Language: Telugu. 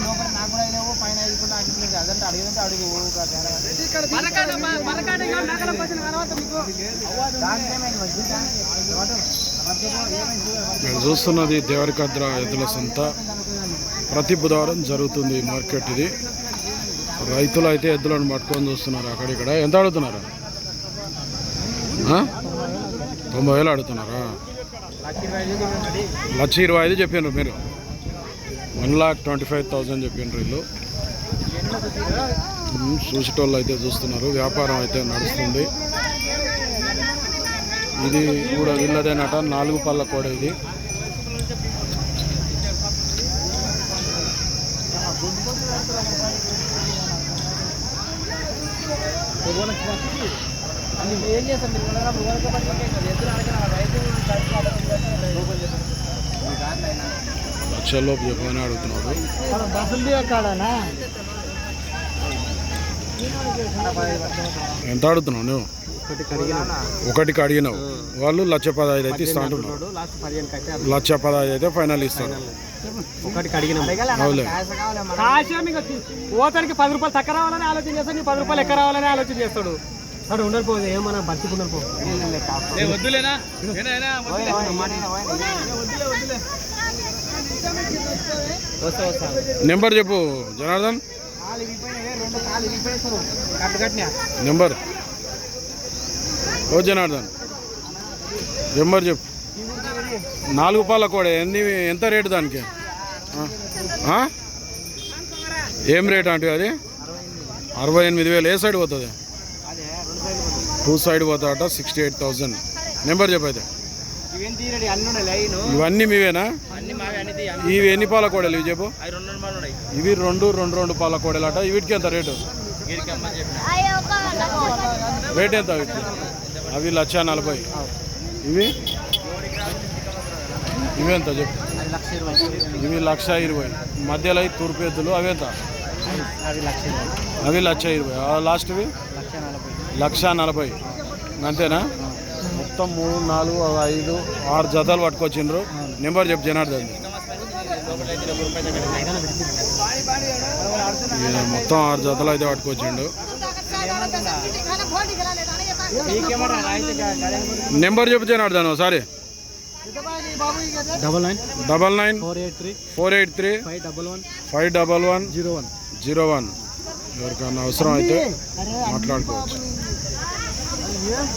లోపల నాకు కూడా లేవు పైన అదంటే అడిగితే మీరు చూస్తున్నది దేవరికద్ర ఎద్దుల సంత. ప్రతి బుధవారం జరుగుతుంది మార్కెట్ ఇది. రైతులు అయితే ఎద్దులను పట్టుకొని చూస్తున్నారు అక్కడిక్కడ ఎంత అడుగుతున్నారు? ఆ? తొంభై వేలు అడుగుతున్నారా? లక్ష ఇరవై ఐదు చెప్పారు మీరు. One lakh twenty five thousand చెప్పిండ్రు వీళ్ళు. చూసేటోళ్ళు అయితే చూస్తున్నారు. వ్యాపారం అయితే నడుస్తుంది. ఇది కూడా వీళ్ళదేనట నాలుగు పళ్ళ కూడా ఇది. ఏం చేస్తాం లక్షల్లోపు చెప్పమని అడుగుతున్నాడు ఎంత అడుగుతున్నావు నువ్వు? ఒకటికి అడిగినావు వాళ్ళు లక్ష పదహైదు అయితే ఇస్తా అంటున్నారు లక్ష పదహైదు అయితే ఫైనల్ ఇస్తారు ఒకటి కడిగిన అవులే కాశ్యం ఇక ఓతనికి పది రూపాయలు తక్కువ రావాలని ఆలోచన చేస్తాడు పది రూపాయలు ఎక్కడ రావాలని ఆలోచన చేస్తాడు. అక్కడ ఉండరు పోదు ఏమన్నా బతికి ఉండరు వద్దులేనా? నెంబర్ చెప్పు జనార్దన్. నెంబర్. ఓ జనార్దన్. నెంబర్ చెప్పు. నాలుగు పాల కూడా ఎన్ని ఎంత రేటు దానికి? ఏం రేట్ అంటే అది? అరవై ఎనిమిది వేలు ఏ సైడ్ పోతుంది? టూ సైడ్ పోతాట సిక్స్టీ ఎయిట్ థౌజండ్ నెంబర్ చెప్పైతే. ఇవేం తీరడి అన్ని ఉన్నాయి లైన్. ఇవన్నీ మీవేనా? అన్ని మావి అన్ని తీయ ఇవి ఎన్ని పాల కోడలు ఇవి చెప్పు? ఇవి రెండు రెండు రెండు పాల కోడలు అట వీటికి ఎంత రేటు? రేట్ ఎంత వీటికి అవి లక్ష నలభై. ఇవి? ఇవి ఎంత చెప్పు? ఇవి లక్ష ఇరవై. మధ్యలో తూర్పు ఎద్దులు అవి ఎంత? అది లక్ష ఇరవై. అవి లక్ష ఇరవై. లాస్ట్వి? లక్ష నలభై. లక్ష నలభై. అంతేనా? మొత్తం మూడు నాలుగు ఐదు ఆరు జతలు పట్టుకొచ్చిండ్రు. నెంబర్ చెప్పు జనార్దన్. మొత్తం ఆరు జతలు అయితే పట్టుకొచ్చిండు. నెంబర్ చెప్పు జనార్దన్ ఒకసారి. Double nine. Double nine. Four eight three. Four eight three. Five double one. Five double one. Zero one. Zero one. ఎవరికన్నా అవసరం అయితే మాట్లాడుకోవచ్చు. geliyor.